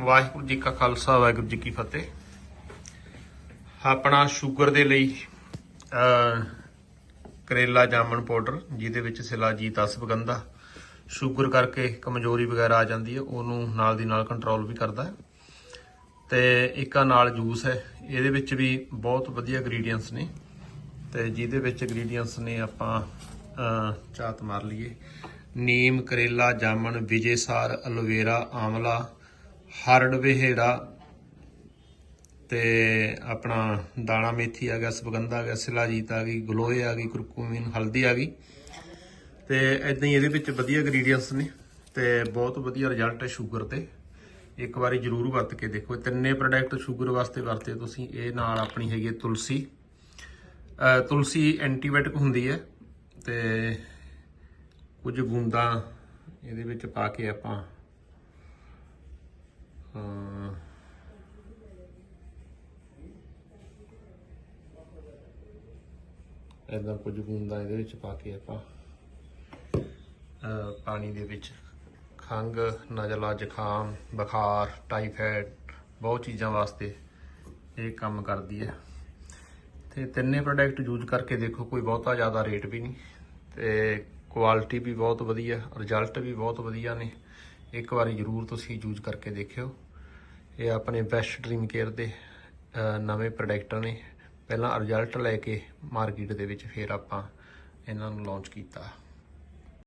ਵਾਹਿਗੁਰੂ ਜੀ ਕਾ ਖਾਲਸਾ ਵਾਹਿਗੁਰੂ ਜੀ ਕੀ ਫਤਿਹ। ਆਪਣਾ ਸ਼ੂਗਰ ਦੇ ਲਈ ਕਰੇਲਾ ਜਾਮਨ ਪਾਊਡਰ ਜਿਹਦੇ ਵਿੱਚ ਸਿਲਾਜੀਤ ਅਸਵਗੰਧਾ ਸ਼ੂਗਰ ਕਰਕੇ ਕਮਜ਼ੋਰੀ ਵਗੈਰਾ ਆ ਜਾਂਦੀ ਹੈ ਉਹਨੂੰ ਨਾਲ ਦੀ ਨਾਲ ਕੰਟਰੋਲ ਵੀ ਕਰਦਾ ਹੈ। ਤੇ ਇੱਕ ਨਾਲ ਜੂਸ ਹੈ ਇਹਦੇ ਵਿੱਚ ਵੀ ਬਹੁਤ ਵਧੀਆ ਇੰਗਰੀਡੀਅੰਟਸ ਨੇ। ਤੇ ਜਿਹਦੇ ਵਿੱਚ ਇੰਗਰੀਡੀਅੰਟਸ ਨੇ ਆਪਾਂ ਅ, ਝਾਤ ਮਾਰ ਲਈਏ। ਨੀਮ, ਕਰੇਲਾ ਜਾਮਨ ਵਿਜੇਸਾਰ ਐਲੋਵੇਰਾ ਆਮਲਾ ਹਰੜਵੇਹੜਾ ਤੇ ਆਪਣਾ ਦਾਣਾ ਮੇਥੀ ਆ ਗਿਆ ਸਵਗੰਧਾ ਆ ਗਿਆ, ਸਿਲਾਜੀਤ ਆ ਗਈ, ਗਲੋਏ ਆ ਗਈ, ਕੁਰਕੁਮਿਨ, ਹਲਦੀ ਆ ਗਈ। ਤੇ ਇਦਾਂ ਹੀ ਇਹਦੇ ਵਿੱਚ ਵਧੀਆ ਇੰਗਰੀਡੀਅੰਟਸ ਨੇ ਤੇ ਬਹੁਤ ਵਧੀਆ ਰਿਜ਼ਲਟ ਹੈ ਸ਼ੂਗਰ ਤੇ। ਇੱਕ ਵਾਰੀ ਜਰੂਰ ਵਰਤ ਕੇ ਦੇਖੋ। ਤਿੰਨੇ ਪ੍ਰੋਡਕਟ ਸ਼ੂਗਰ ਵਾਸਤੇ ਵਰਤੇ ਤੁਸੀਂ। ਇਹ ਨਾਲ ਆਪਣੀ ਹੈਗੀ ਹੈ ਤੁਲਸੀ। ਤੁਲਸੀ ਐਂਟੀਬਾਇਓਟਿਕ ਹੁੰਦੀ ਹੈ ਤੇ ਕੁਝ ਬੂੰਦਾਂ ਇਹਦੇ ਵਿੱਚ ਪਾ ਕੇ ਆਪਾਂ, ਅਹ ਇਦਾਂ ਕੁਝ ਬੂੰਦਾਂ ਇਹਦੇ ਵਿੱਚ ਪਾ ਕੇ ਆਪਾਂ ਪਾਣੀ ਦੇ ਵਿੱਚ ਖੰਗ ਨਜ਼ਲਾ, ਜ਼ੁਕਾਮ, ਬੁਖਾਰ, ਟਾਈਫਾਇਡ, ਬਹੁਤ ਚੀਜ਼ਾਂ ਵਾਸਤੇ ਇਹ ਕੰਮ ਕਰਦੀ ਹੈ। ਤੇ ਤਿੰਨੇ ਪ੍ਰੋਡਕਟ ਯੂਜ਼ ਕਰਕੇ ਦੇਖੋ, ਕੋਈ ਬਹੁਤਾ ਜ਼ਿਆਦਾ ਰੇਟ ਵੀ ਨਹੀਂ। ਤੇ ਕੁਆਲਿਟੀ ਵੀ ਬਹੁਤ ਵਧੀਆ ਰਿਜ਼ਲਟ ਵੀ ਬਹੁਤ ਵਧੀਆ ਨੇ। ਇੱਕ ਵਾਰੀ ਜ਼ਰੂਰ ਤੁਸੀਂ ਯੂਜ਼ ਕਰਕੇ ਦੇਖਿਓ। ਇਹ ਆਪਣੇ ਬੈਸਟ ਡ੍ਰੀਮ ਕੇਅਰ ਦੇ ਨਵੇਂ ਪ੍ਰੋਡਕਟ ਨੇ। ਪਹਿਲਾਂ ਰਿਜ਼ਲਟ ਲੈ ਕੇ ਮਾਰਕੀਟ ਦੇ ਵਿੱਚ ਫਿਰ ਆਪਾਂ ਇਹਨਾਂ ਨੂੰ ਲਾਂਚ ਕੀਤਾ।